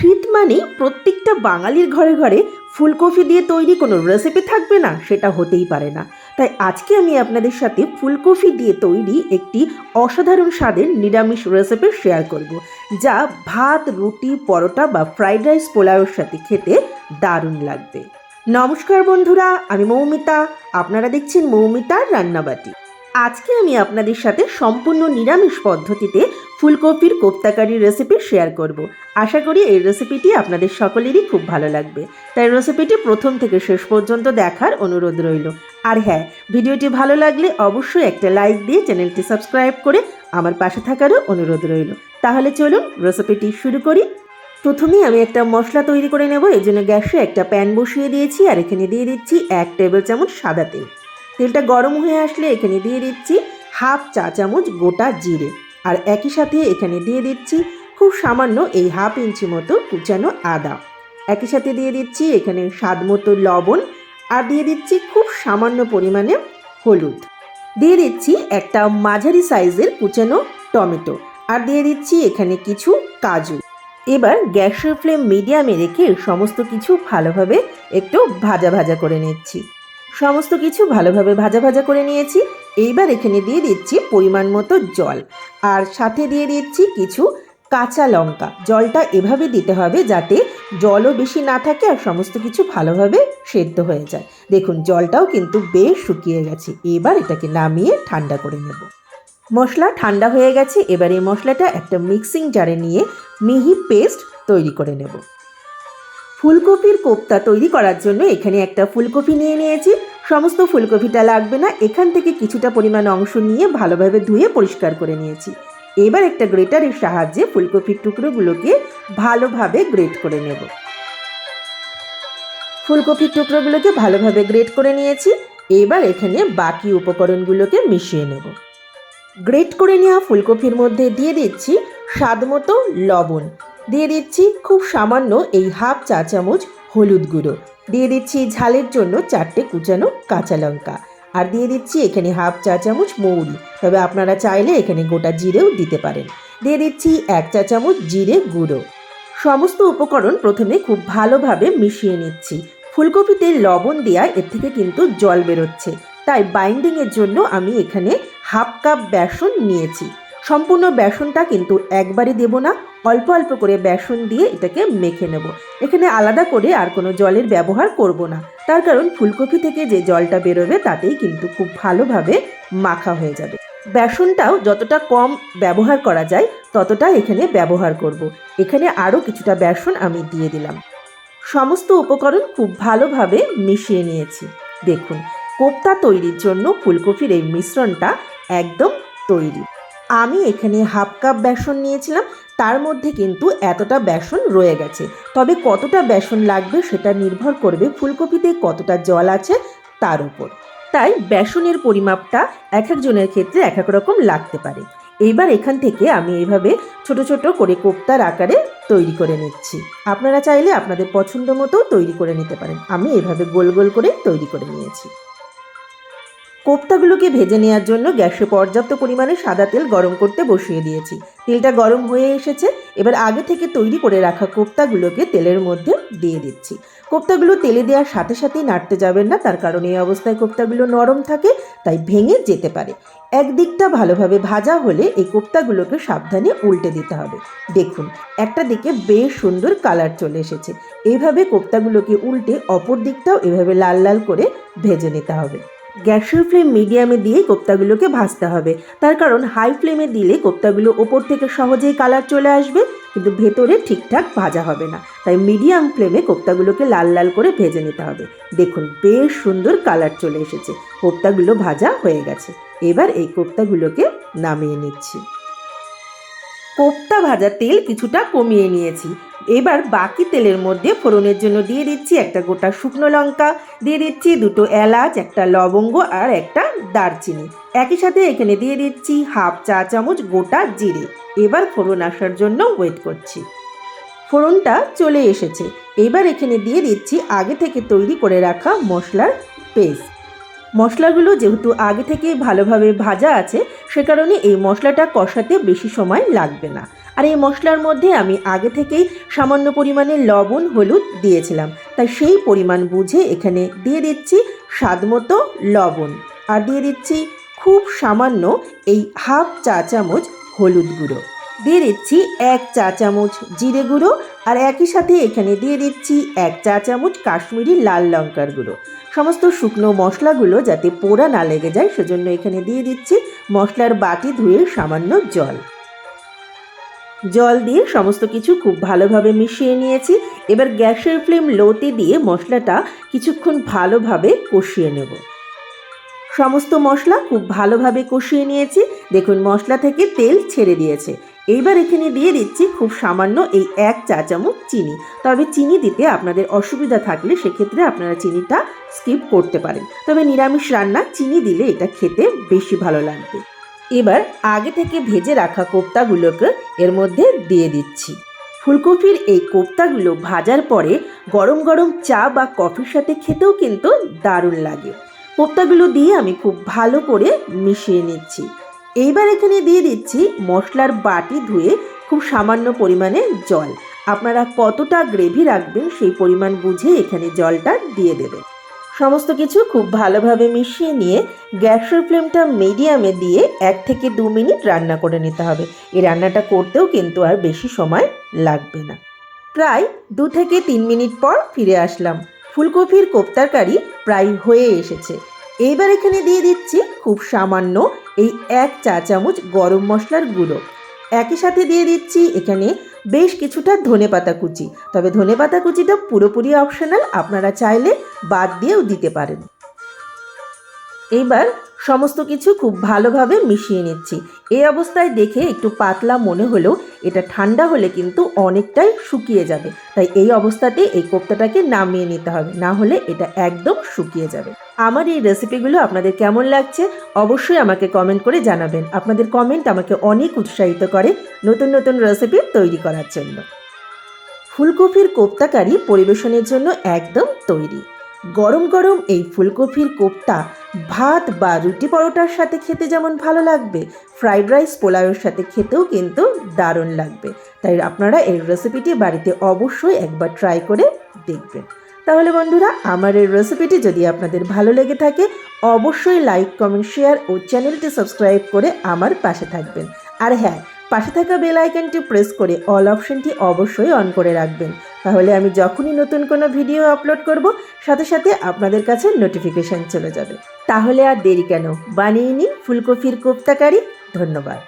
শীত মানেই প্রত্যেকটা বাঙালির ঘরে ঘরে ফুলকপি দিয়ে তৈরি কোনো রেসিপি থাকবে না, সেটা হতেই পারে না। তাই আজকে আমি আপনাদের সাথে ফুলকপি দিয়ে তৈরি একটি অসাধারণ স্বাদের নিরামিষ রেসিপি শেয়ার করব, যা ভাত, রুটি, পরোটা বা ফ্রাইড রাইস পোলাওয়ের সাথে খেতে দারুণ লাগবে। নমস্কার বন্ধুরা, আমি মৌমিতা, আপনারা দেখছেন মৌমিতার রান্নাবাটি। আজকে আমি আপনাদের সাথে সম্পূর্ণ নিরামিষ পদ্ধতিতে ফুলকপির কোপ্তাকারি রেসিপি শেয়ার করব। আশা করি এই রেসিপিটি আপনাদের সকলেরই খুব ভালো লাগবে। তাই রেসিপিটি প্রথম থেকে শেষ পর্যন্ত দেখার অনুরোধ রইল। আর হ্যাঁ ভিডিওটি ভালো লাগলে অবশ্যই একটা লাইক দিয়ে চ্যানেলটি সাবস্ক্রাইব করে আমার পাশে থাকারও অনুরোধ রইল। তাহলে চলুন রেসিপিটি শুরু করি। প্রথমেই আমি একটা মশলা তৈরি করে নেব। এর জন্য গ্যাসে একটা প্যান বসিয়ে দিয়েছি আর এখানে দিয়ে দিচ্ছি এক টেবিল চামচ সাদা তেল। তেলটা গরম হয়ে আসলে এখানে দিয়ে দিচ্ছি হাফ চা চামচ গোটা জিরে। আর একই সাথে এখানে দিয়ে দিচ্ছি খুব সামান্য এই হাফ ইঞ্চি মতো কুচানো আদা। একই সাথে দিয়ে দিচ্ছি এখানে স্বাদ মতো লবণ আর দিয়ে দিচ্ছি খুব সামান্য পরিমাণে হলুদ। দিয়ে দিচ্ছি একটা মাঝারি সাইজের কুচানো টমেটো আর দিয়ে দিচ্ছি এখানে কিছু কাজু। এবার গ্যাসের ফ্লেম মিডিয়ামে রেখে সমস্ত কিছু ভালোভাবে একটু ভাজা ভাজা করে নিচ্ছি। সমস্ত কিছু ভালোভাবে ভাজা ভাজা করে নিয়েছি। এইবার এখানে দিয়ে দিচ্ছি পরিমাণ মতো জল। আর সাথে দিয়ে দিচ্ছি কিছু কাঁচা লঙ্কা। জলটা এভাবে দিতে হবে যাতে জলও বেশি না থাকে আর সমস্ত কিছু ভালোভাবে সেদ্ধ হয়ে যায়। দেখুন, জলটাও কিন্তু বেশ শুকিয়ে গেছে। এবার এটাকে নামিয়ে ঠান্ডা করে নেব। মশলা ঠান্ডা হয়ে গেছে। এবার এই মশলাটা একটা মিক্সিং জারে নিয়ে মিহি পেস্ট তৈরি করে নেব। ফুলকপির কোপ্তা তৈরি করার জন্য এখানে একটা ফুলকপি নিয়ে নিয়েছি। সমস্ত ফুলকপিটা লাগবে না, এখান থেকে কিছুটা পরিমাণ অংশ নিয়ে ভালোভাবে ধুয়ে পরিষ্কার করে নিয়েছি। এবার একটা গ্রেটারের সাহায্যে ফুলকপির টুকরোগুলোকে ভালোভাবে গ্রেট করে নেব। ফুলকপির টুকরোগুলোকে ভালোভাবে গ্রেট করে নিয়েছি। এবার এখানে বাকি উপকরণগুলোকে মিশিয়ে নেব। গ্রেট করে নেওয়া ফুলকপির মধ্যে দিয়ে দিচ্ছি স্বাদ মতো লবণ। দিয়ে দিচ্ছি খুব সামান্য এই হাফ চা চামচ হলুদ গুঁড়ো। দিয়ে দিচ্ছি ঝালের জন্য চারটে কুচানো কাঁচা লঙ্কা। আর দিয়ে দিচ্ছি এখানে হাফ চা চামচ মৌরি। তবে আপনারা চাইলে এখানে গোটা জিরেও দিতে পারেন। দিয়ে দিচ্ছি এক চা চামচ জিরে গুঁড়ো। সমস্ত উপকরণ প্রথমে খুব ভালোভাবে মিশিয়ে নিচ্ছি। ফুলকপিতে লবণ দেওয়া এর থেকে কিন্তু জল বেরোচ্ছে। তাই বাইন্ডিংয়ের জন্য আমি এখানে হাফ কাপ বেসন নিয়েছি। সম্পূর্ণ বেসনটা কিন্তু একবারে দেব না অল্প অল্প করে বেসন দিয়ে এটাকে মেখে নেব। এখানে আলাদা করে আর কোনো জলের ব্যবহার করব না। তার কারণ ফুলকপি থেকে যে জলটা বেরোবে তাতেই কিন্তু খুব ভালোভাবে মাখা হয়ে যাবে। বেসনটাও যতটা কম ব্যবহার করা যায় ততটা এখানে ব্যবহার করব। এখানে আরও কিছুটা বেসন আমি দিয়ে দিলাম। সমস্ত উপকরণ খুব ভালোভাবে মিশিয়ে নিয়েছি। দেখুন, কোপ্তা তৈরির জন্য ফুলকপির এই মিশ্রণটা একদম তৈরি। আমি এখানে হাফ কাপ বেসন নিয়েছিলাম, তার মধ্যে কিন্তু এতটা বেসন রয়ে গেছে। তবে কতটা বেসন লাগবে সেটা নির্ভর করবে ফুলকপিতে কতটা জল আছে তার উপর। তাই বেসনের পরিমাপটা এক একজনের ক্ষেত্রে এক এক রকম লাগতে পারে। এইবার এখান থেকে আমি এইভাবে ছোট ছোট করে কোপ্তার আকারে তৈরি করে নিচ্ছি। আপনারা চাইলে আপনাদের পছন্দ মতো তৈরি করে নিতে পারেন। আমি এভাবে গোল গোল করে তৈরি করে নিয়েছি। কোপ্তাগুলোকে ভেজে নেওয়ার জন্য গ্যাসে পর্যাপ্ত পরিমাণে সাদা তেল গরম করতে বসিয়ে দিয়েছি। তেলটা গরম হয়ে এসেছে, এবার আগে থেকে তৈরি করে রাখা কোপ্তাগুলোকে তেলের মধ্যে দিয়ে দিচ্ছি। কোপ্তাগুলো তেলে দেওয়ার সাথে সাথেই নাড়তে যাবেন না, তার কারণ এই অবস্থায় কোপ্তাগুলো নরম থাকে, তাই ভেঙে যেতে পারে। একদিকটা ভালোভাবে ভাজা হলে এই কোপ্তাগুলোকে সাবধানে উল্টে দিতে হবে। দেখুন, একটা দিকে বেশ সুন্দর কালার চলে এসেছে। এইভাবে কোপ্তাগুলোকে উল্টে অপর দিকটাও এভাবে লাল লাল করে ভেজে নিতে হবে। গ্যাসের ফ্লেম মিডিয়ামে দিয়ে কোপ্তাগুলোকে ভাজতে হবে। তার কারণ হাই ফ্লেমে দিলে কোপ্তাগুলো ওপর থেকে সহজেই কালার চলে আসবে, কিন্তু ভেতরে ঠিকঠাক ভাজা হবে না। তাই মিডিয়াম ফ্লেমে কোপ্তাগুলোকে লাল লাল করে ভেজে নিতে হবে। দেখুন, বেশ সুন্দর কালার চলে এসেছে। কোপ্তাগুলো ভাজা হয়ে গেছে। এবার এই কোপ্তাগুলোকে নামিয়ে নিচ্ছি। কোপ্তা ভাজা তেল কিছুটা কমিয়ে নিয়েছি। এবার বাকি তেলের মধ্যে ফোড়নের জন্য দিয়ে দিচ্ছি একটা গোটা শুকনো লঙ্কা, দিয়ে দিচ্ছি দুটো এলাচ, একটা লবঙ্গ আর একটা দারচিনি। একই সাথে এখানে দিয়ে দিচ্ছি হাফ চা চামচ গোটা জিরে। এবার ফোড়ন আসার জন্য ওয়েট করছি। ফোড়নটা চলে এসেছে। এবার এখানে দিয়ে দিচ্ছি আগে থেকে তৈরি করে রাখা মশলার পেস্ট মশলাগুলো যেহেতু আগে থেকেই ভালোভাবে ভাজা আছে, সে কারণে এই মশলাটা কষাতে বেশি সময় লাগবে না। আর এই মশলার মধ্যে আমি আগে থেকেই সামান্য পরিমাণে লবণ, হলুদ দিয়েছিলাম। তাই সেই পরিমাণ বুঝে এখানে দিয়ে দিচ্ছি স্বাদমতো লবণ। আর দিয়ে দিচ্ছি খুব সামান্য এই হাফ চা চামচ হলুদ গুঁড়ো। দিয়ে দিচ্ছি এক চা চামচ জিরে গুঁড়ো আর একই সাথে এখানে দিয়ে দিচ্ছি এক চা চামচ কাশ্মীরি লাল লঙ্কার গুঁড়ো। সমস্ত শুকনো মশলাগুলো যাতে পোড়া না লেগে যায়, সেজন্য এখানে দিয়ে দিচ্ছি মশলার বাটি ধুয়ে সামান্য জল। জল দিয়ে সমস্ত কিছু খুব ভালোভাবে মিশিয়ে নিয়েছি। এবার গ্যাসের ফ্লেম লোতে দিয়ে মশলাটা কিছুক্ষণ ভালোভাবে কষিয়ে নেব। সমস্ত মশলা খুব ভালোভাবে কষিয়ে নিয়েছি। দেখুন, মশলা থেকে তেল ছেড়ে দিয়েছে। এইবার এখানে দিয়ে দিচ্ছি খুব সামান্য এই এক চা চামচ চিনি। তবে চিনি দিতে আপনাদের অসুবিধা থাকলে সেক্ষেত্রে আপনারা চিনিটা স্কিপ করতে পারেন। তবে নিরামিষ রান্না চিনি দিলে এটা খেতে বেশি ভালো লাগবে। এবার আগে থেকে ভেজে রাখা কোপ্তাগুলোকে এর মধ্যে দিয়ে দিচ্ছি। ফুলকপির এই কোপ্তাগুলো ভাজার পরে গরম গরম চা বা কফির সাথে খেতেও কিন্তু দারুণ লাগে। কোপ্তাগুলো দিয়ে আমি খুব ভালো করে মিশিয়ে নিচ্ছি। এইবার এখানে দিয়ে দিচ্ছি মশলার বাটি ধুয়ে খুব সামান্য পরিমাণে জল। আপনারা কতটা গ্রেভি রাখবেন সেই পরিমাণ বুঝে এখানে জলটা দিয়ে দেবেন। সমস্ত কিছু খুব ভালোভাবে মিশিয়ে নিয়ে গ্যাসের ফ্লেমটা মিডিয়ামে দিয়ে এক থেকে দু মিনিট রান্না করে নিতে হবে। এই রান্নাটা করতেও কিন্তু আর বেশি সময় লাগবে না। প্রায় দু থেকে তিন মিনিট পর ফিরে আসলাম। ফুলকপির কোপ্তারকারি প্রায় হয়ে এসেছে। এইবার এখানে দিয়ে দিচ্ছি খুব সামান্য এই এক চা চামচ গরম মশলার গুঁড়ো। একই সাথে দিয়ে দিচ্ছি এখানে বেশ কিছুটা ধনে পাতা কুচি। তবে ধনে পাতা কুচিটা পুরোপুরি অপশনাল আপনারা চাইলে বাদ দিয়েও দিতে পারেন। এইবার সমস্ত কিছু খুব ভালোভাবে মিশিয়ে নিচ্ছি। এই অবস্থায় দেখে একটু পাতলা মনে হলেও এটা ঠান্ডা হলে কিন্তু অনেকটাই শুকিয়ে যাবে। তাই এই অবস্থাতে এই কোপ্তাটাকে নামিয়ে নিতে হবে। না হলে এটা একদম শুকিয়ে যাবে। আমার এই রেসিপিগুলো আপনাদের কেমন লাগছে অবশ্যই আমাকে কমেন্ট করে জানাবেন। আপনাদের কমেন্ট আমাকে অনেক উৎসাহিত করে নতুন নতুন রেসিপি তৈরি করার জন্য। ফুলকপির কোপ্তাকারি পরিবেশনের জন্য একদম তৈরি। গরম গরম এই ফুলকপির কোপ্তা ভাত বা রুটি পরোটার সাথে খেতে যেমন ভালো লাগবে, ফ্রাইড রাইস পোলাওয়ের সাথে খেতেও কিন্তু দারুণ লাগবে। তাই আপনারা এই রেসিপিটি বাড়িতে অবশ্যই একবার ট্রাই করে দেখবেন। তাহলে বন্ধুরা, আমার এই রেসিপিটি যদি আপনাদের ভালো লেগে থাকে, অবশ্যই লাইক, কমেন্ট, শেয়ার ও চ্যানেলটি সাবস্ক্রাইব করে আমার পাশে থাকবেন। আর হ্যাঁ পাশে থাকা বেল আইকনটি প্রেস করে অল অপশনটি অবশ্যই অন করে রাখবেন। তাহলে আমি যখনই নতুন কোনো ভিডিও আপলোড করব, সাথে সাথে আপনাদের কাছে নোটিফিকেশান চলে যাবে। তাহলে আর দেরি কেন? বানিয়ে নিন ফুলকপির কোপ্তাকারি। ধন্যবাদ।